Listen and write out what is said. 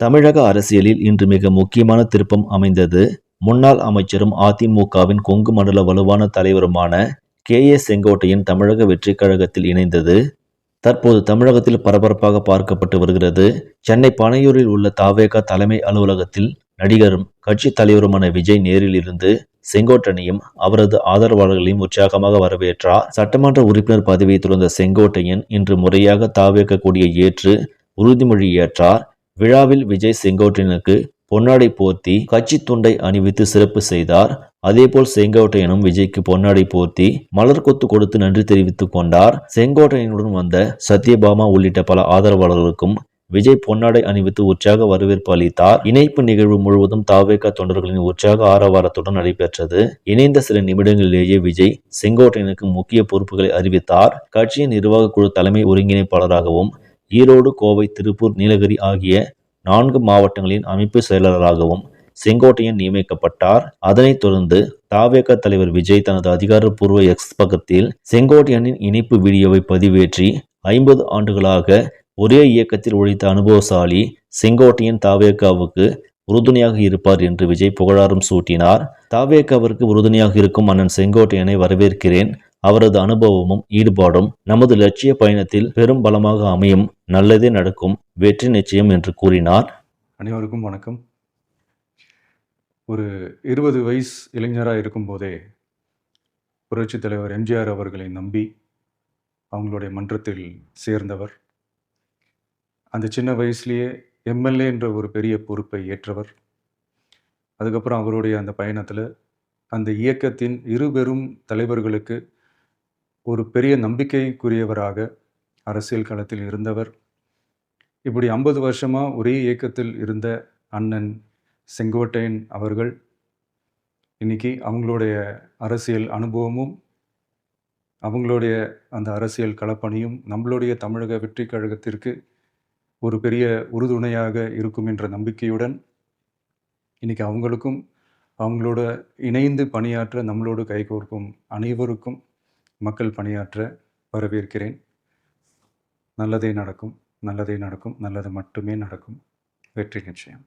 தமிழக அரசியலில் இன்று மிக முக்கியமான திருப்பம் அமைந்தது. முன்னாள் அமைச்சரும் அதிமுகவின் கொங்கு மண்டல வலுவான தலைவருமான கே. ஏ. செங்கோட்டையின் தமிழக வெற்றிக் கழகத்தில் இணைந்தது. தற்போது தமிழகத்தில் பரபரப்பாக பார்க்கப்பட்டு வருகிறது. சென்னை பனையூரில் உள்ள தாவேகா தலைமை அலுவலகத்தில் நடிகரும் கட்சி தலைவருமான விஜய் நேரில் இருந்து செங்கோட்டையனையும் அவரது ஆதரவாளர்களையும் உற்சாகமாக வரவேற்றார். சட்டமன்ற உறுப்பினர் பதவியை துறந்த செங்கோட்டையன் இன்று முறையாக தாவேக்க கொடியை ஏற்று உறுதிமொழி ஏற்றார். விழாவில் விஜய் செங்கோட்டையனுக்கு பொன்னாடை போர்த்தி கட்சி துண்டை அணிவித்து சிறப்பு செய்தார். அதேபோல் செங்கோட்டையனும் விஜய்க்கு பொன்னாடை போர்த்தி மலர் கொத்து கொடுத்து நன்றி தெரிவித்துக் கொண்டார். செங்கோட்டையனுடன் வந்த சத்யபாமா உள்ளிட்ட பல ஆதரவாளர்களுக்கும் விஜய் பொன்னாடை அணிவித்து உற்சாக வரவேற்பு அளித்தார். இணைப்பு நிகழ்வு முழுவதும் தாவேகா தொண்டர்களின் உற்சாக ஆரவாரத்துடன் நடைபெற்றது. இணைந்த சில நிமிடங்களிலேயே விஜய் செங்கோட்டையனுக்கு முக்கிய பொறுப்புகளை அறிவித்தார். கட்சியின் நிர்வாக குழு தலைமை ஒருங்கிணைப்பாளராகவும் ஈரோடு கோவை திருப்பூர் நீலகிரி ஆகிய நான்கு மாவட்டங்களின் அமைப்பு செயலாளராகவும் செங்கோட்டையன் நியமிக்கப்பட்டார். அதனைத் தொடர்ந்து தாவேக தலைவர் விஜய் தனது அதிகாரப்பூர்வ எக்ஸ் பக்கத்தில் செங்கோட்டையனின் இணைப்பு வீடியோவை பதிவேற்றி ஐம்பது ஆண்டுகளாக ஒரே இயக்கத்தில் உழைத்த அனுபவசாலி செங்கோட்டையன் தாவேக்காவுக்கு உறுதுணையாக இருப்பார் என்று விஜய் புகழாரம் சூட்டினார். தாவேக்காவிற்கு உறுதுணையாக இருக்கும் அண்ணன் செங்கோட்டையனை வரவேற்கிறேன். அவரது அனுபவமும் ஈடுபாடும் நமது லட்சிய பயணத்தில் பெரும் பலமாக அமையும். நல்லதே நடக்கும் வெற்றி நிச்சயம் என்று கூறினார். அனைவருக்கும் வணக்கம். ஒரு இருபது வயசு இளைஞராக இருக்கும்போதே புரட்சித் தலைவர் எம்ஜிஆர் அவர்களை நம்பி அவங்களுடைய மன்றத்தில் சேர்ந்தவர். அந்த சின்ன வயசுலேயே எம்எல்ஏ என்ற ஒரு பெரிய பொறுப்பை ஏற்றவர். அதுக்கப்புறம் அவருடைய அந்த பயணத்தில் அந்த இயக்கத்தின் இருபெரும் தலைவர்களுக்கு ஒரு பெரிய நம்பிக்கைக்குரியவராக அரசியல் களத்தில் இருந்தவர். இப்படி ஐம்பது வருஷமாக ஒரே இயக்கத்தில் இருந்த அண்ணன் செங்கோட்டையன் அவர்கள் இன்னைக்கு அவங்களுடைய அரசியல் அனுபவமும் அவங்களுடைய அந்த அரசியல் களப்பணியும் நம்மளுடைய தமிழக வெற்றி கழகத்திற்கு ஒரு பெரிய உறுதுணையாக இருக்கும் என்ற நம்பிக்கையுடன் இன்னைக்கு அவங்களுக்கும் அவங்களோட இணைந்து பணியாற்ற நம்மளோடு கைகோர்க்கும் அனைவருக்கும் மக்கள் பணியாற்ற வரவேற்கிறேன். நல்லதே நடக்கும் நல்லதே நடக்கும் நல்லது மட்டுமே நடக்கும். வெற்றி நிச்சயம்.